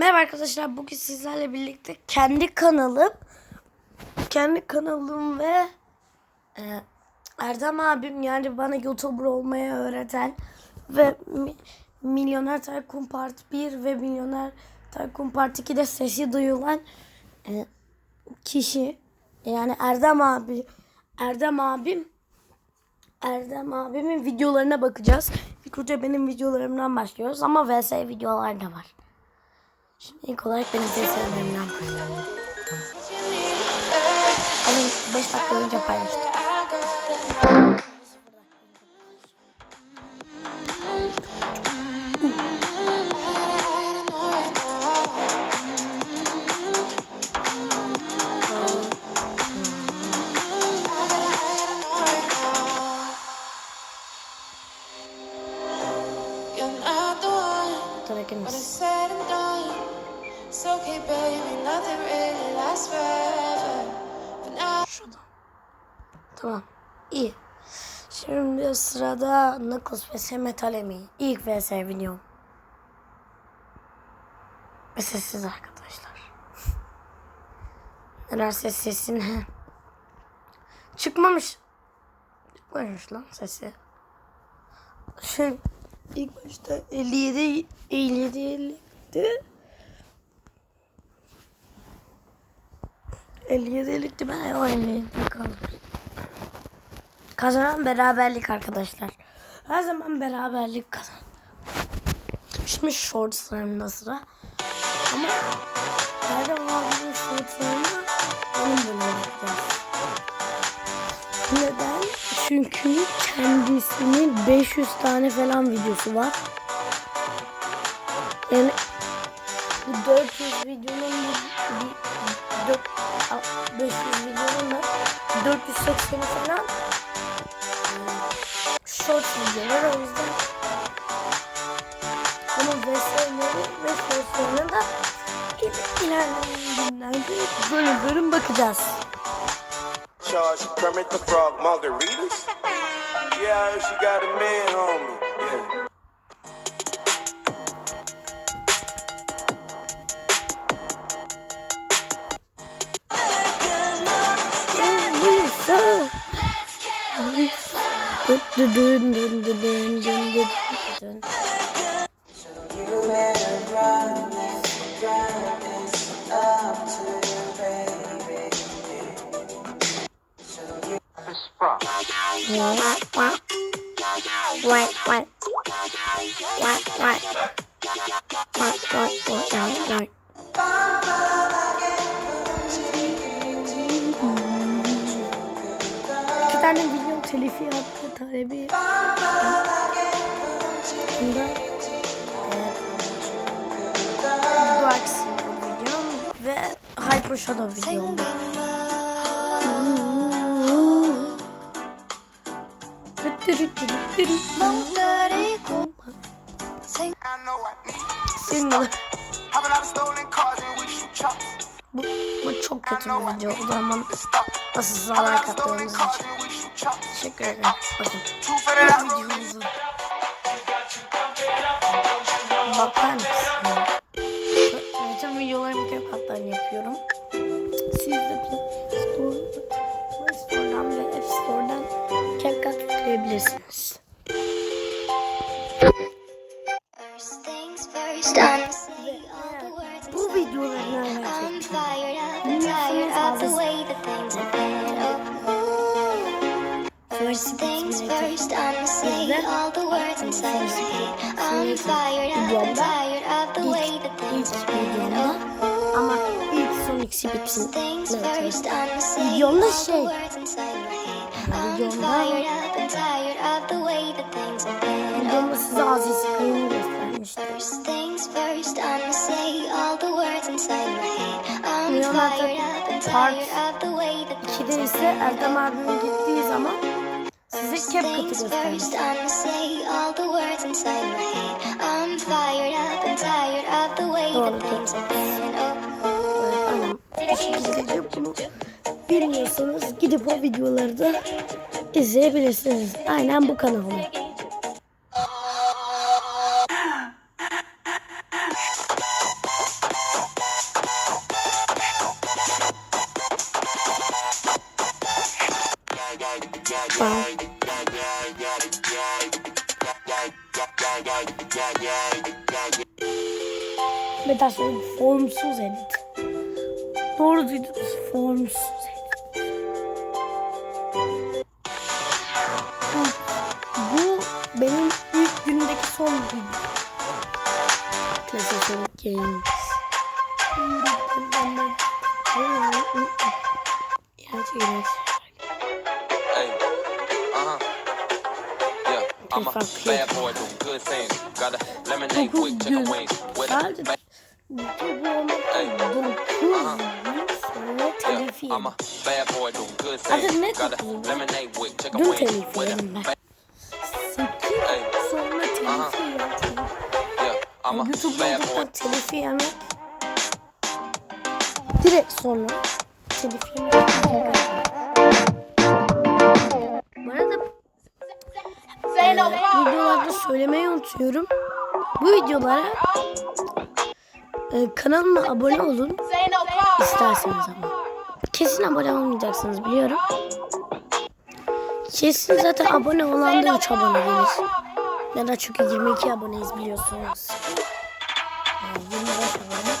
Merhaba arkadaşlar. Bugün sizlerle birlikte kendi kanalım, kendi kanalım ve e, Erdem abim yani bana YouTuber olmayı öğreten ve mi, Milyoner Tycoon Part 1 ve Milyoner Tycoon Part 2'de sesi duyulan e, kişi yani Erdem abi Erdem abim Erdem abimin videolarına bakacağız. Önce benim videolarımdan başlıyoruz ama VS videolar da var. Şimdi ilk olarak ben size söylemem. Ama 5 dakika önce paylaştım. Sırada Knuckles vs Metal Emi. İlk vs videom. Ve sessiz arkadaşlar. Nedense sesin çıkmamış. Çıkmamış lan sesi. Şey ilk başta 57 57 50'di. 57 50'di ben o 57 kaldım. Kazanan beraberlik arkadaşlar. Her zaman beraberlik kazan. Şimdi shortslarımda sıra. Ama Erdem abinin shortslarını onun yapacağız. Neden? Çünkü kendisinin 500 tane falan videosu var. Yani bu 400 videonun bir, bir, dört- a- 500 videonun da 480'i falan short videolar o yüzden bunun VS'leri ve shortslarına da il- ilerleyen günlerde bölüm bölüm bakacağız. Charge Kermit the Frog margaritas? Yeah, she got a man on Dün dün dün dün dün dün dün dün dün. Wah, wah. Wah, wah. Wah, wah. Wah, wah, wah, wah, wah. İki tane video telifi yaptı talebi e, bunda ve Hyper Shadow videom. Bu, bu çok kötü bir video. O zaman nasıl zarar kattığımız için. Teşekkür Bakar mısın? Bütün videolarımı köy katlarını yapıyorum. Siz de Play Store'dan ve App Store'dan köy kat yükleyebilirsiniz. Bu videoları ne yapacağım? Üniversite Things first, I'ma say all the words inside my head. I'm tired, oh. I'm tired of the way that things are spinning. Ama ilk son ikisi bitsin. Yolda şey. Oh. Yolda. Yolda size Aziz Kayın'ı göstermiştim. First things first, I'ma say all the words inside my head. I'm tired, I'm tired of the way that things are spinning. Erdem abim gittiği zaman Size cap bilmiyorsanız gidip o videoları da izleyebilirsiniz. Aynen bu kanalda. Bir daha söyleyeyim. Formsuz edit. Doğru duydunuz. Formsuz edit. Bu, benim ilk gündeki son video. Classic Games. Gerçekten. Hey, uh-huh. Yeah, I'm a bad boy doing good things. Got a lemonade with chicken gün. wings. With Sadece a ba- YouTube olmaktan dokuz gün sonra yeah, telif I'm a yedim. bad boy doing good Hadi things. ne with chicken Dün wings. telif With yedim ben. Sekiz sonra Aha. telif yedim. yeah, I'm a YouTube bad boy. olduktan telif yemek. Direkt sonra telif yemek. Bu arada videolarda söylemeyi unutuyorum. Bu videolara e, kanalıma abone olun isterseniz ama. Kesin abone olmayacaksınız biliyorum. Kesin zaten abone olan da 3 abone gelir. Da çünkü 22 aboneyiz biliyorsunuz. Yani 25 abone.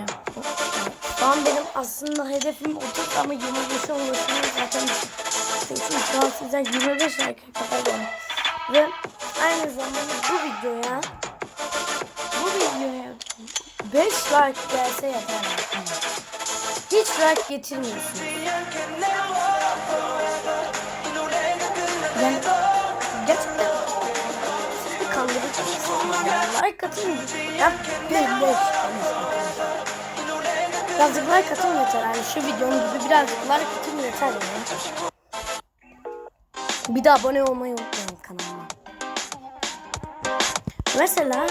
Ya, Şu an benim aslında hedefim 30 ama 25'e ulaşmam zaten için şu an size 25 like kadar. Ve aynı zamanda bu videoya 5 like gelse yeter. Hiç like getirmiyorsunuz. Yani gerçekten siz bir kandırıcısınız. Yani like atın. Ya bir beş. Birazcık like atın yeter. Yani şu videonun gibi birazcık like atın yeter yani. Bir de abone olmayı unutmayın kanalıma. Mesela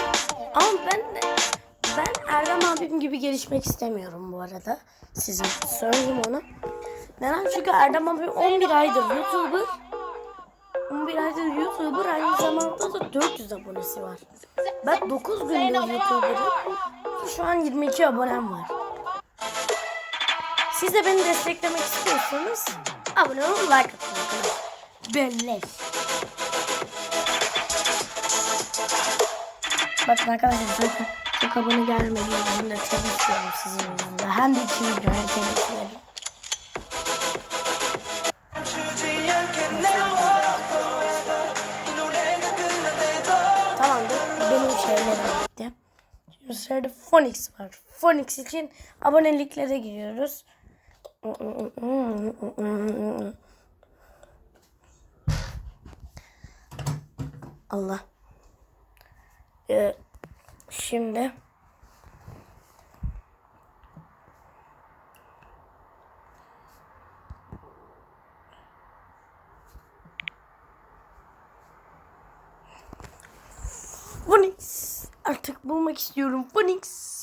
ama ben de ben Erdem abim gibi gelişmek istemiyorum bu arada. Size söyleyeyim onu. Neden? Çünkü Erdem abim 11 aydır YouTuber. 11 aydır YouTuber aynı zamanda da 400 abonesi var. Ben 9 gündür YouTuber'ım. Şu an 22 abonem var. Siz de beni desteklemek istiyorsanız abone olun, like atın. Beleş. Bakın arkadaşlar çok abone gelmedi. Ben de telif yiyorum sizin yüzünden. Hem de iki videoya telif yerim. Tamamdır. Benim şeylerim bitti. Şimdi sırada Phoenix var. Phoenix için aboneliklere giriyoruz. Allah. Ee, şimdi Phoenix. Artık bulmak istiyorum. Phoenix.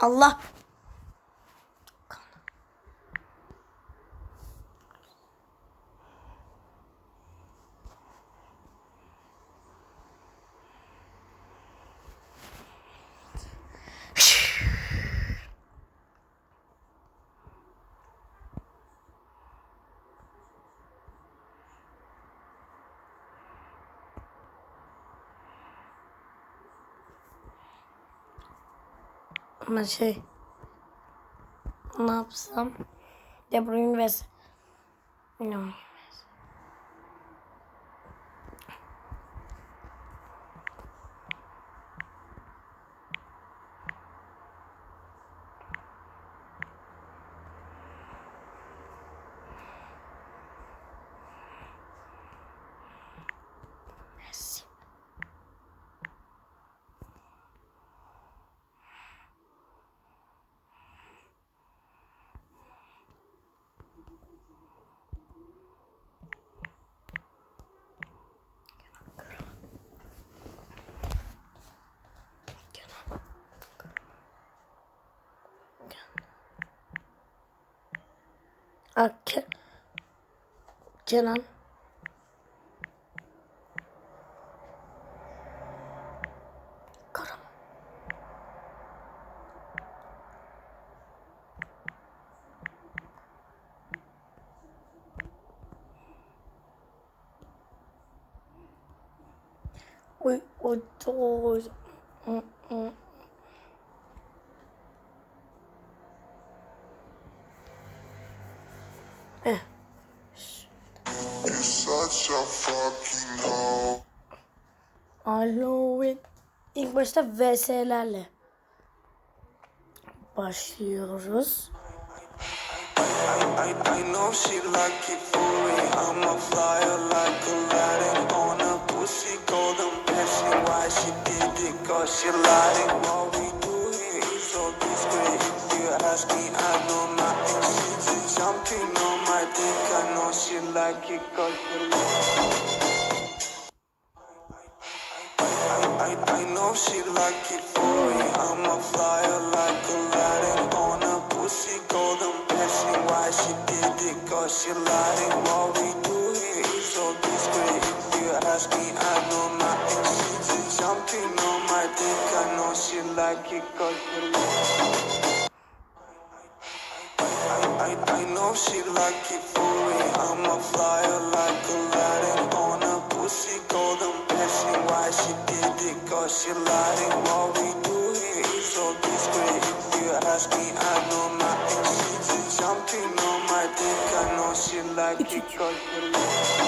Allah. Ama şey ne yapsam De Bruyne ve no. 아, 캐, 재난. 그럼. 어, 어, 저거. Why she did it? Cause she lied. What we do here is so discreet. You ask me, I know jumping on my dick. I know she like it cause she I, I, I know she like it furry. I'm a flyer like Aladdin on a pussy golden passion. Why she did it? Cause she lied. it. What we do here is so discreet. If you ask me, I know nothing. She's just jumping on my dick. I know she like it cause she I, I, I know she like it furry. I'm a flyer like Aladdin on a pussy golden passion. Why she did it? Cause she it. What we do here is so discreet. If you ask me, I know nothing. She's just jumping on my dick. I know she like it cause she olun.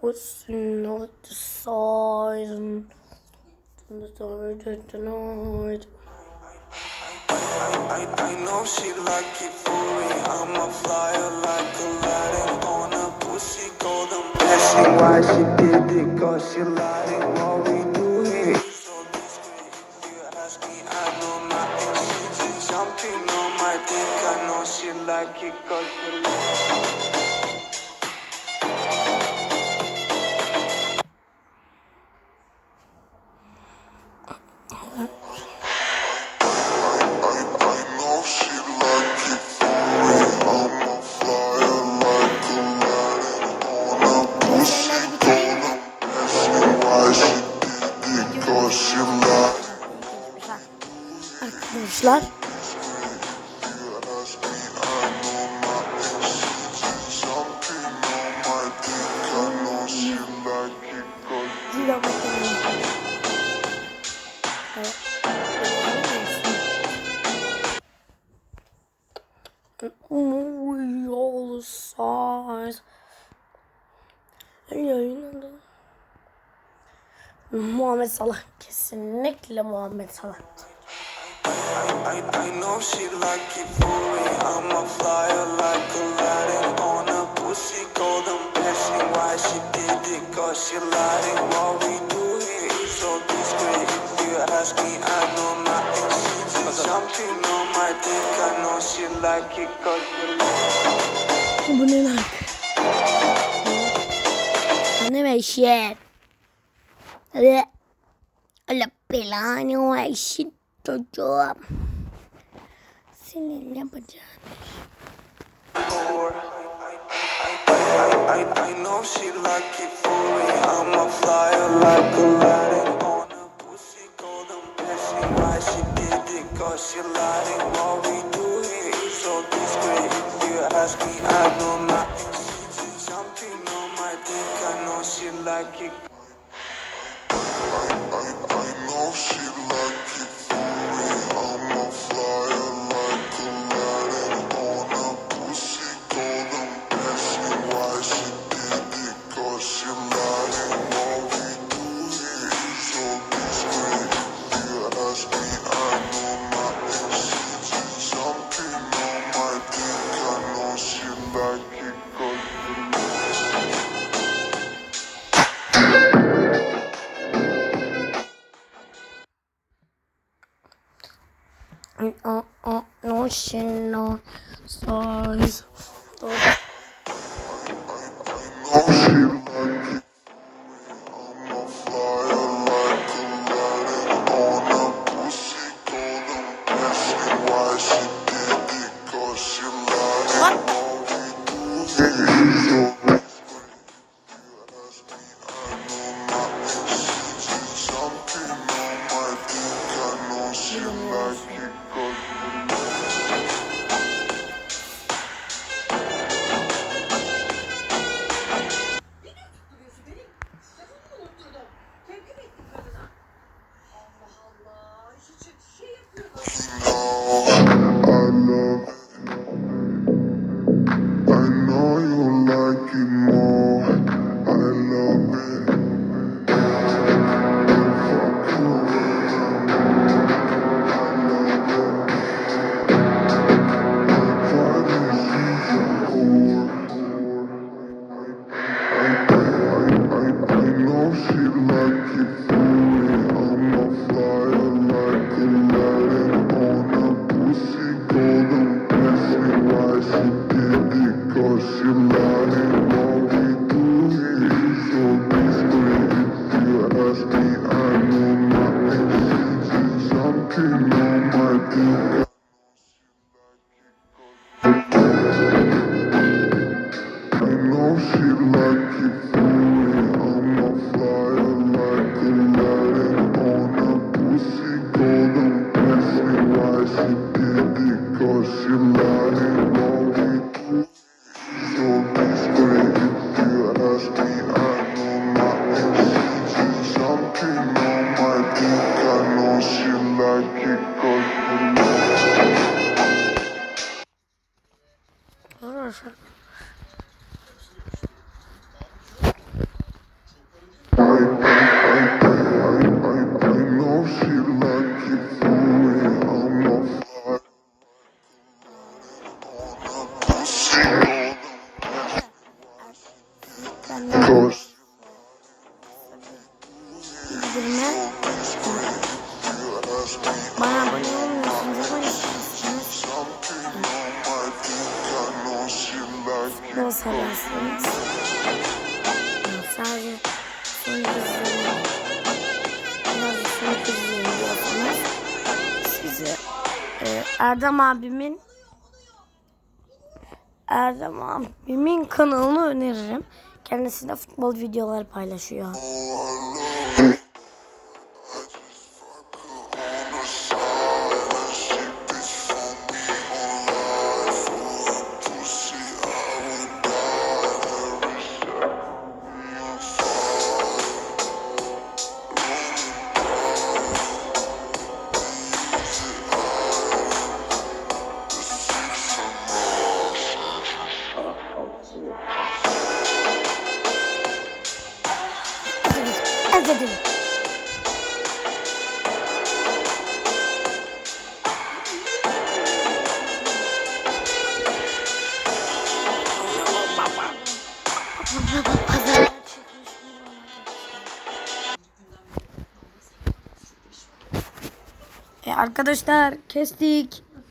What's not the sign? The side tonight. I, I know she like it furry. I'm a flyer like a Aladdin on a pussy golden passion. Why she did it? Cause she lied. it. What we do here is so discreet. If you ask me, I know nothing. She just jumping on my dick. I know she like it cause she I Uy, all size. Muhammed Salah kesinlikle Muhammed Salah. Bu ne lan? Ne meşe? Allah belanı versin çocuğum. Seninle bacağın. for. I, I, I know she like it furry. I'm a flyer like Aladdin on What? arkadaşlar. Erdem abimin Erdem abimin kanalını öneririm. Kendisine futbol videoları paylaşıyor. arkadaşlar. Kestik.